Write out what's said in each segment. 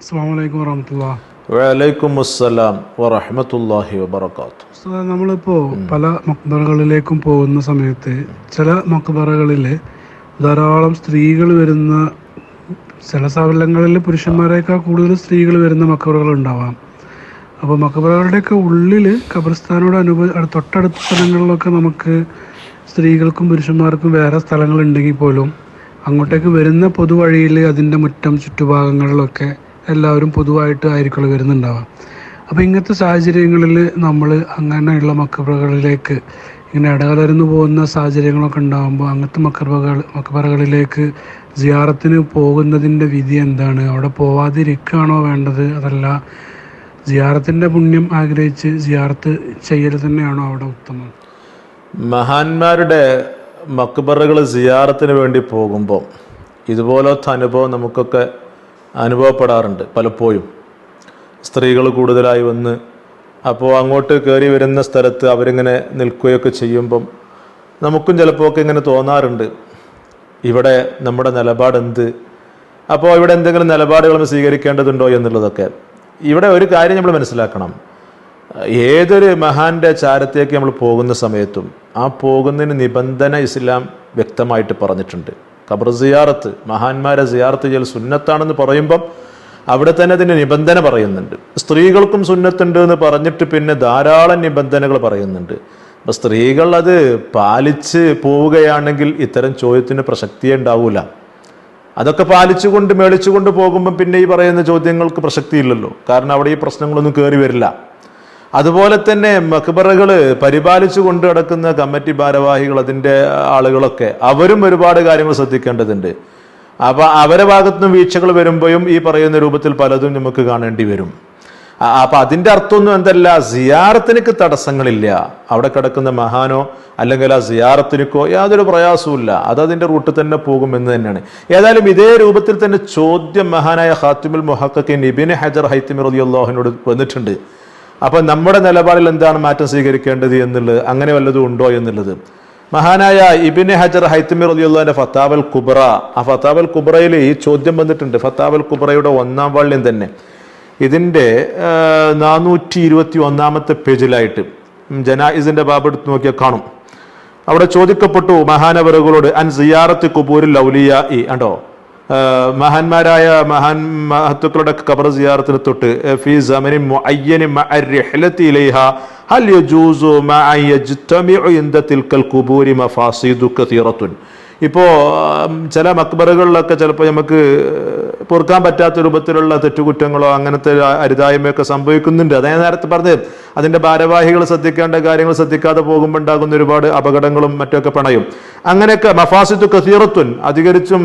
അസ്സാം വലൈക്കും വറഹമത്തുള്ള. വലൈക്കും അസ്സലാം വറഹമത്തല്ലാഹി വബർക്കാത്തു നമ്മളിപ്പോൾ പല മക്ബറകളിലേക്കും പോകുന്ന സമയത്ത് ചില മക്ബറകളിൽ ധാരാളം സ്ത്രീകൾ വരുന്ന ചില സ്ഥലങ്ങളിൽ പുരുഷന്മാരെക്കാൾ കൂടുതൽ സ്ത്രീകൾ വരുന്ന മക്ബറകൾ ഉണ്ടാവാം. അപ്പോൾ മക്ബറകളുടെയൊക്കെ ഉള്ളിൽ ഖബർസ്ഥാനോട് അനുബ അടു- തൊട്ടടുത്ത സ്ഥലങ്ങളിലൊക്കെ നമുക്ക് സ്ത്രീകൾക്കും പുരുഷന്മാർക്കും വേറെ സ്ഥലങ്ങളുണ്ടെങ്കിൽ പോലും അങ്ങോട്ടേക്ക് വരുന്ന പൊതുവഴിയിൽ അതിന്റെ മുറ്റം ചുറ്റുഭാഗങ്ങളിലൊക്കെ എല്ലാവരും പൊതുവായിട്ട് ആയിരിക്കുമല്ലോ വരുന്നുണ്ടാവുക അപ്പോൾ ഇങ്ങനത്തെ സാഹചര്യങ്ങളിൽ നമ്മൾ അങ്ങനെയുള്ള മക്കബറകളിലേക്ക് ഇങ്ങനെ ഇടകലർന്നു പോകുന്ന സാഹചര്യങ്ങളൊക്കെ ഉണ്ടാകുമ്പോൾ അങ്ങനത്തെ മക്കബറകൾ മക്കബറകളിലേക്ക് സിയാറത്തിന് പോകുന്നതിന്റെ വിധി എന്താണ്? അവിടെ പോവാതിരിക്കുകയാണോ വേണ്ടത്? അതല്ല സിയാറത്തിന്റെ പുണ്യം ആഗ്രഹിച്ച് സിയാറത്ത് ചെയ്യൽ തന്നെയാണോ അവിടെ ഉത്തമം? മഹാന്മാരുടെ മക്ബറുകൾ സിയാറത്തിന് വേണ്ടി പോകുമ്പോൾ ഇതുപോലത്തെ അനുഭവം നമുക്കൊക്കെ അനുഭവപ്പെടാറുണ്ട് പലപ്പോഴും. സ്ത്രീകൾ കൂടുതലായി വന്ന് അപ്പോൾ അങ്ങോട്ട് കയറി വരുന്ന സ്ഥലത്ത് അവരിങ്ങനെ നിൽക്കുകയൊക്കെ ചെയ്യുമ്പം നമുക്കും ചിലപ്പോൾ ഒക്കെ ഇങ്ങനെ തോന്നാറുണ്ട്. ഇവിടെ നമ്മുടെ നിലപാടെന്ത്? അപ്പോൾ ഇവിടെ എന്തെങ്കിലും നിലപാടുകൾ സ്വീകരിക്കേണ്ടതുണ്ടോ എന്നുള്ളതൊക്കെ. ഇവിടെ ഒരു കാര്യം നമ്മൾ മനസ്സിലാക്കണം. ഏതൊരു മഹാന്റെ ചാരത്തേക്ക് നമ്മൾ പോകുന്ന സമയത്തും ആ പോകുന്നതിന് നിബന്ധന ഇസ്ലാം വ്യക്തമായിട്ട് പറഞ്ഞിട്ടുണ്ട്. ഖബർ സിയാറത്ത് മഹാന്മാരെ സിയാറത്ത് ചെയ്യൽ സുന്നത്താണെന്ന് പറയുമ്പം അവിടെ തന്നെ അതിന്റെ നിബന്ധന പറയുന്നുണ്ട്. സ്ത്രീകൾക്കും സുന്നത്തുണ്ട് എന്ന് പറഞ്ഞിട്ട് പിന്നെ ധാരാളം നിബന്ധനകൾ പറയുന്നുണ്ട്. അപ്പം സ്ത്രീകൾ അത് പാലിച്ച് പോവുകയാണെങ്കിൽ ഇത്തരം ചോദ്യത്തിന് പ്രസക്തിയേ ഉണ്ടാവൂല. അതൊക്കെ പാലിച്ചുകൊണ്ട് മേളിച്ചുകൊണ്ട് പോകുമ്പം പിന്നെ ഈ പറയുന്ന ചോദ്യങ്ങൾക്ക് പ്രസക്തിയില്ലല്ലോ. കാരണം അവിടെ ഈ പ്രശ്നങ്ങളൊന്നും കയറി വരില്ല. അതുപോലെ തന്നെ മക്ബറകൾ പരിപാലിച്ചു കൊണ്ട് നടക്കുന്ന കമ്മിറ്റി ഭാരവാഹികൾ അതിന്റെ ആളുകളൊക്കെ അവരും ഒരുപാട് കാര്യങ്ങൾ ശ്രദ്ധിക്കേണ്ടതുണ്ട്. അപ്പൊ അവരെ ഭാഗത്തുനിന്ന് വീഴ്ചകൾ വരുമ്പോഴും ഈ പറയുന്ന രൂപത്തിൽ പലതും നമുക്ക് കാണേണ്ടി വരും. അപ്പൊ അതിന്റെ അർത്ഥമൊന്നും എന്തല്ല സിയാറത്തിനക്ക് തടസ്സങ്ങളില്ല. അവിടെ കിടക്കുന്ന മഹാനോ അല്ലെങ്കിൽ ആ സിയാറത്തിനക്കോ യാതൊരു പ്രയാസവുമില്ല. അത് അതിന്റെ റൂട്ടിൽ തന്നെ പോകും എന്ന് തന്നെയാണ്. ഏതായാലും ഇതേ രൂപത്തിൽ തന്നെ ചോദ്യം മഹാനായ ഹാത്തിമുൽ മുഹക്കിൻ ഇബിൻ ഹജർ ഹൈത്തിമി റളിയല്ലാഹുവിനോട് വന്നിട്ടുണ്ട്. അപ്പൊ നമ്മുടെ നിലപാടിൽ എന്താണ് മാറ്റം സ്വീകരിക്കേണ്ടത് എന്നുള്ളത് അങ്ങനെ വല്ലതും ഉണ്ടോ എന്നുള്ളത്? മഹാനായ ഇബിനെ ഹജർ ഹൈത്തമിർ റലിയുള്ളതിന്റെ ഫത്താവൽ കുബ്ര ആ ഫത്താവൽ കുബ്രയിൽ ഈ ചോദ്യം വന്നിട്ടുണ്ട്. ഫത്താവൽ കുബ്രയുടെ ഒന്നാം വള്ളിയും തന്നെ. ഇതിന്റെ നാനൂറ്റി ഇരുപത്തി ഒന്നാമത്തെ പേജിലായിട്ട് ജനാഇസിന്റെ ബാബെടുത്ത് ബാബ് നോക്കിയാൽ കാണും. അവിടെ ചോദിക്കപ്പെട്ടു മഹാനവറുകളോട് അൻ സിയാറത്ത് കുബൂരിൽ ലൗലിയ ഇ? കണ്ടോ? മഹാന്മാരായ മഹാൻ മഹത്തുക്കളുടെ ഖബർ സിയാറത്തിന് തൊട്ട് ഫി മഅ ഇലൈഹ ഹൽ യജൂസു മഫാസിദു കതീറത്തുൻ ഇപ്പോ ചില മക്ബറുകളിലൊക്കെ ചിലപ്പോൾ നമുക്ക് പൊറുക്കാൻ പറ്റാത്ത രൂപത്തിലുള്ള തെറ്റുകുറ്റങ്ങളോ അങ്ങനത്തെ അരുതായ്മയൊക്കെ സംഭവിക്കുന്നുണ്ട്. അതേ നേരത്തെ പറഞ്ഞത് അതിന്റെ ഭാരവാഹികൾ ശ്രദ്ധിക്കേണ്ട കാര്യങ്ങൾ ശ്രദ്ധിക്കാതെ പോകുമ്പോൾ ഉണ്ടാകുന്ന ഒരുപാട് അപകടങ്ങളും മറ്റൊക്കെ പണയും. അങ്ങനെയൊക്കെ മഫാസിത്തു കസീറത്തുൻ അധികരിച്ചും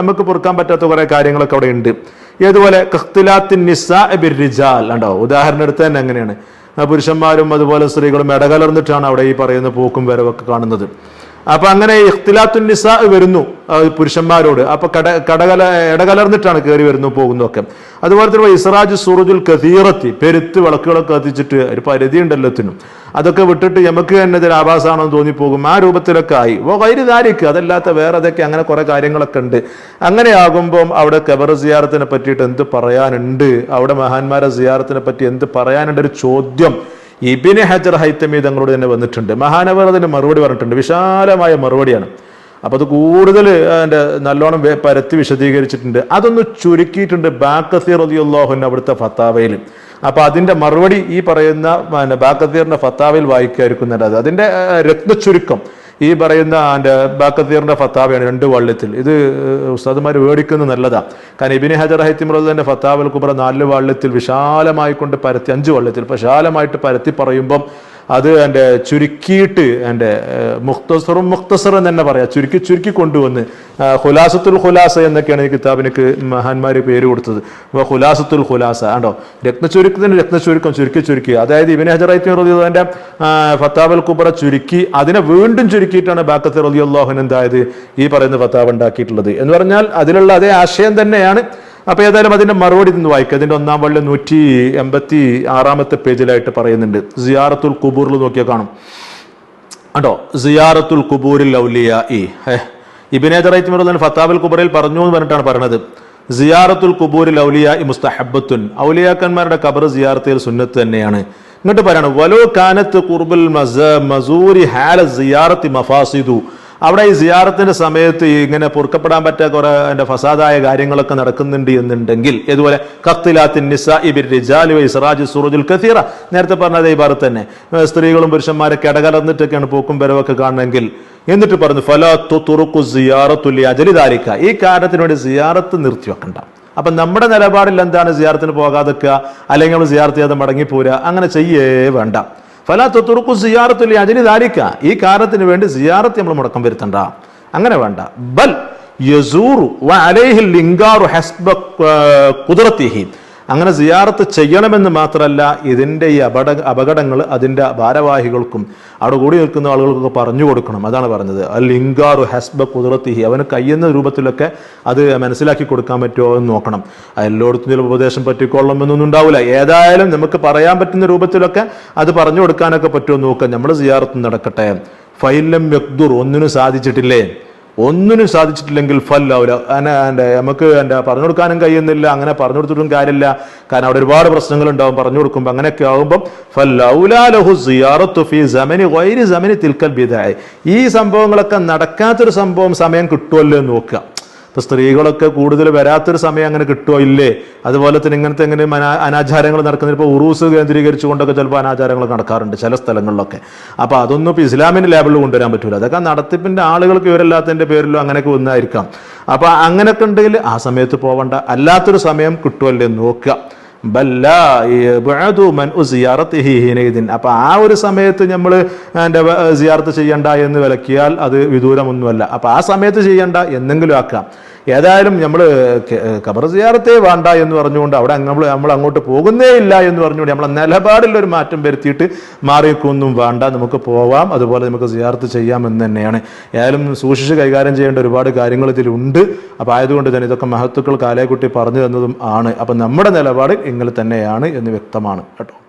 നമുക്ക് പൊറുക്കാൻ പറ്റാത്ത കുറെ കാര്യങ്ങളൊക്കെ അവിടെ ഉണ്ട്. ഏതുപോലെ? കഖ്തിലാത്തിൻ നിസാ ബിർ റിജാൽ ഉണ്ടോ ഉദാഹരണം എടുത്ത് തന്നെ അങ്ങനെയാണ്. പുരുഷന്മാരും അതുപോലെ സ്ത്രീകളും ഇടകലർന്നിട്ടാണ് അവിടെ ഈ പറയുന്ന പോക്കും വരവൊക്കെ കാണുന്നത്. അപ്പൊ അങ്ങനെ ഇഖ്തിലാത്തുൻ നിസാ വരുന്നു പുരുഷന്മാരോട്. അപ്പൊ കട കടകല ഇടകലർന്നിട്ടാണ് കയറി വരുന്നു പോകുന്നൊക്കെ അതുപോലെ തന്നെ ഇസ്രാജ് സുറുജുൽ കതീറത്തി പെരുത്ത് വിളക്കുകളൊക്കെ കത്തിച്ചിട്ട് ഒരു പരിധി ഉണ്ടല്ലോ എത്തിനും അതൊക്കെ വിട്ടിട്ട് നമുക്ക് തന്നെ ഇതിൽ ആഭാസമാണെന്ന് തോന്നിപ്പോകും. ആ രൂപത്തിലൊക്കെ ആയി. ഓ വൈരുതാരിക്ക് അതല്ലാത്ത വേറെ അതൊക്കെ അങ്ങനെ കുറെ കാര്യങ്ങളൊക്കെ ഉണ്ട്. അങ്ങനെ ആകുമ്പോൾ അവിടെ കബർ സിയാറത്തിനെ പറ്റിയിട്ട് എന്ത് പറയാനുണ്ട്? അവിടെ മഹാന്മാരെ സിയാറത്തിനെ പറ്റി എന്ത് പറയാനുണ്ട്? ഒരു ചോദ്യം. ഇബിന് ഹജർ ഹൈത്തമി തങ്ങളോട് തന്നെ വന്നിട്ടുണ്ട്. മഹാനവർ അതിന് മറുപടി പറഞ്ഞിട്ടുണ്ട്. വിശാലമായ മറുപടിയാണ്. അപ്പൊ അത് കൂടുതൽ എന്റെ നല്ലോണം പരത്തി വിശദീകരിച്ചിട്ടുണ്ട്. അതൊന്ന് ചുരുക്കിയിട്ടുണ്ട് ബാക്കസീർ റതിയുള്ളാഹുൻ അവിടുത്തെ ഫത്താവയിൽ. അപ്പൊ അതിന്റെ മറുപടി ഈ പറയുന്ന പിന്നെ ബാക്കസീറിന്റെ ഫത്താവയിൽ വായിക്കായിരിക്കും നല്ലത് അതിന്റെ ആ, രത്നച്ചുരുക്കം. ഈ പറയുന്ന എന്റെ ബാക്കത്തീറിന്റെ ഫത്താവയാണ് രണ്ട് വള്ളത്തിൽ. ഇത് ഉസ്താദുമാർ മേടിക്കുന്നത് നല്ലതാണ് കാരണം ഇബിനി ഹജർ ഹൈത്തിമുറന്റെ ഫത്താവൽ കുബ്ര നാല് വള്ളത്തിൽ വിശാലമായി കൊണ്ട് പരത്തി അഞ്ച് വള്ളത്തിൽ വിശാലമായിട്ട് പരത്തി പറയുമ്പം അത് എന്റെ ചുരുക്കിയിട്ട് എന്റെ മുഖ്തസറും മുഖ്തസർ എന്ന് തന്നെ പറയാം. ചുരുക്കി ചുരുക്കി കൊണ്ടുവന്ന് ഹുലാസത്തുൽ ഖുലാസ എന്നൊക്കെയാണ് ഈ കിതാബിനക്ക് മഹാന്മാർ പേര് കൊടുത്തത്. അപ്പോൾ ഖുലാസത്തുൽ ഖുലാസ ആണ്ടോ രത്നചുരുക്കത്തിന് രത്നചുരുക്കം ചുരുക്കി ചുരുക്കി അതായത് ഇബിന് ഹജർ ഹൈത്തിമുറന്റെ ഫത്താബൽ കുബറ ചുരുക്കി അതിനെ വീണ്ടും ചുരുക്കിയിട്ടാണ് ബാക്കത്ത് റലി അള്ളാഹുൻ എന്തായത് ഈ പറയുന്ന ഫത്താബ് ഉണ്ടാക്കിയിട്ടുള്ളത്. എന്ന് പറഞ്ഞാൽ അതിലുള്ള അതേ ആശയം തന്നെയാണ് അപ്പൊ ഏതായാലും അതിന്റെ മറുപടി നിന്ന് വായിക്കുക അതിന്റെ ഒന്നാം വള്ളി നൂറ്റി എൺപത്തി ആറാമത്തെ പേജിലായിട്ട് പറയുന്നുണ്ട്. സിയാറത്തുൽ കുബൂറിൽ നോക്കിയാൽ കാണും. കണ്ടോ? സിയാറത്തുൽ കുബൂരിൽ ഔലിയ ഇ ഇബിനെ ഫത്താബുൽ കുബറയിൽ പറഞ്ഞു എന്ന് പറഞ്ഞിട്ടാണ് പറഞ്ഞത്. സിയാറത്തുൽ കുബൂരിൽ ഔലിയ മുസ്തഹബത്തുൻ ഔലിയാക്കന്മാരുടെ കബർ സിയാറത്തിൽ സുന്നത്ത് തന്നെയാണ്. എന്നിട്ട് പറയാണ് വലോ കാനത്ത് കുർബുൽ മസ മസൂരി ഹാല സിയാറത്തി മഫാസിദു. അവിടെ ഈ സിയാറത്തിന്റെ സമയത്ത് ഇങ്ങനെ പൊറുക്കപ്പെടാൻ പറ്റാ കുറെ എന്റെ ഫസാദായ കാര്യങ്ങളൊക്കെ നടക്കുന്നുണ്ട് എന്നുണ്ടെങ്കിൽ ഇതുപോലെ കത്തിലാത്തിൻ നിസ ഇബിർ റിജാലി വൈ സിറാജ് സുറുജുൽ കസീറ. നേരത്തെ പറഞ്ഞ ഈ ഭാഗത്ത് തന്നെ. സ്ത്രീകളും പുരുഷന്മാരെ കിടകലർന്നിട്ടൊക്കെയാണ് പൂക്കും വരവൊക്കെ കാണണമെങ്കിൽ. എന്നിട്ട് പറഞ്ഞു ഫലത്തു തുറുക്കു സിയാറത്തുല്ലി അജലിദാലിക്ക ഈ കാരണത്തിന് വേണ്ടി സിയാറത്ത് നിർത്തി വെക്കണ്ട അപ്പൊ നമ്മുടെ നിലപാടിൽ എന്താണ് സിയാറത്തിന് പോകാതെക്കുക? അല്ലെങ്കിൽ നമ്മൾ സിയാർത്ത് ചെയ്യാതെ മടങ്ങിപ്പോരുക അങ്ങനെ ചെയ്യേ വേണ്ട. ഫലാ തുറുക്കു സിയാറത്തുല്ലി അജലിദാലിക്ക ഈ കാരണത്തിന് വേണ്ടി സിയാറത്ത് നമ്മൾ മുടക്കം വരുത്തണ്ട. അങ്ങനെ വേണ്ട. ബൽ യസൂറു ലിംഗാറു ഹസ്ബ കുതിരത്തിഹി അങ്ങനെ സിയാറത്ത് ചെയ്യണമെന്ന് മാത്രമല്ല ഇതിന്റെ ഈ അപട അപകടങ്ങൾ അതിന്റെ ഭാരവാഹികൾക്കും അവിടെ കൂടി നിൽക്കുന്ന ആളുകൾക്കൊക്കെ പറഞ്ഞു കൊടുക്കണം. അതാണ് പറഞ്ഞത്. അൽ ലിംഗാറു ഹസ്ബ കുതിർത്തിഹി അവന് കയ്യെന്ന രൂപത്തിലൊക്കെ അത് മനസ്സിലാക്കി കൊടുക്കാൻ പറ്റുമോ എന്ന് നോക്കണം. എല്ലായിടത്തും ചില ഉപദേശം പറ്റിക്കൊള്ളണമെന്നൊന്നും ഉണ്ടാവില്ല. ഏതായാലും നമുക്ക് പറയാൻ പറ്റുന്ന രൂപത്തിലൊക്കെ അത് പറഞ്ഞു കൊടുക്കാനൊക്കെ പറ്റുമോ നോക്കാം. നമ്മൾ സിയാറത്ത് നടക്കട്ടെ. ഫൈലം യക്ദുർ. ഒന്നിനും സാധിച്ചിട്ടില്ലേ? ഒന്നിനും സാധിച്ചിട്ടില്ലെങ്കിൽ ഫല്ലാവില്ല എന്റെ നമുക്ക് എന്റെ പറഞ്ഞു കൊടുക്കാനും കഴിയുന്നില്ല അങ്ങനെ പറഞ്ഞു കൊടുത്തിട്ടും കാര്യമില്ല. കാരണം അവിടെ ഒരുപാട് പ്രശ്നങ്ങൾ ഉണ്ടാവും പറഞ്ഞു കൊടുക്കുമ്പോൾ അങ്ങനെയൊക്കെ ആകുമ്പം ഫല്ലൗലാലഹു സിയാറത്തു ഫി സമനി സമനി തിൽക്കൽ ബിദായി. ഈ സംഭവങ്ങളൊക്കെ നടക്കാത്തൊരു സംഭവം സമയം കിട്ടുമല്ലോ എന്ന് നോക്കുക. ഇപ്പൊ സ്ത്രീകളൊക്കെ കൂടുതൽ വരാത്തൊരു സമയം അങ്ങനെ കിട്ടുമോ ഇല്ലേ. അതുപോലെ തന്നെ ഇങ്ങനത്തെ എങ്ങനെ അനാ- അനാചാരങ്ങൾ നടക്കുന്നത്. ഇപ്പോൾ ഉറൂസ് കേന്ദ്രീകരിച്ചുകൊണ്ടൊക്കെ ചിലപ്പോൾ അനാചാരങ്ങൾ നടക്കാറുണ്ട് ചില സ്ഥലങ്ങളിലൊക്കെ. അപ്പോൾ അതൊന്നും ഇപ്പോൾ ഇസ്ലാമിന്റെ ലേബിളിൽ കൊണ്ടുവരാൻ പറ്റില്ല അതൊക്കെ നടത്തിപ്പിന്റെ ആളുകൾക്ക് ഇവരല്ലാത്തതിന്റെ പേരിലോ അങ്ങനെയൊക്കെ ഒന്നായിരിക്കാം അപ്പോൾ അങ്ങനെയൊക്കെ ഉണ്ടെങ്കിൽ ആ സമയത്ത് പോവണ്ട. അല്ലാത്തൊരു സമയം കിട്ടുമല്ലേ നോക്കുക. അപ്പൊ ആ ഒരു സമയത്ത് നമ്മൾ എന്റെ സിയാർത്ത് ചെയ്യണ്ട എന്ന് വിലക്കിയാൽ അത് വിദൂരമൊന്നുമല്ല. അപ്പൊ ആ സമയത്ത് ചെയ്യണ്ട എന്നെങ്കിലും ആക്കാം. ഏതായാലും നമ്മൾ ഖബർ സിയാറത്തെ വേണ്ട എന്ന് പറഞ്ഞുകൊണ്ട് അവിടെ നമ്മൾ നമ്മൾ അങ്ങോട്ട് പോകുന്നേ ഇല്ല എന്ന് പറഞ്ഞുകൊണ്ട് നമ്മളെ നിലപാടിൽ ഒരു മാറ്റം വരുത്തിയിട്ട് മാറിയൊക്കൊന്നും വേണ്ട. നമുക്ക് പോവാം. അതുപോലെ നമുക്ക് സിയാർത്ത് ചെയ്യാം എന്ന് തന്നെയാണ്. ഏതായാലും സൂക്ഷിച്ച് കൈകാര്യം ചെയ്യേണ്ട ഒരുപാട് കാര്യങ്ങൾ ഇതിലുണ്ട്. അപ്പോൾ ആയതുകൊണ്ട് തന്നെ ഇതൊക്കെ മഹത്തുക്കൾ കാലേക്കുട്ടി പറഞ്ഞു തന്നതും ആണ്. അപ്പം നമ്മുടെ നിലപാട് ഇങ്ങനെ തന്നെയാണ് എന്ന് വ്യക്തമാണ് കേട്ടോ.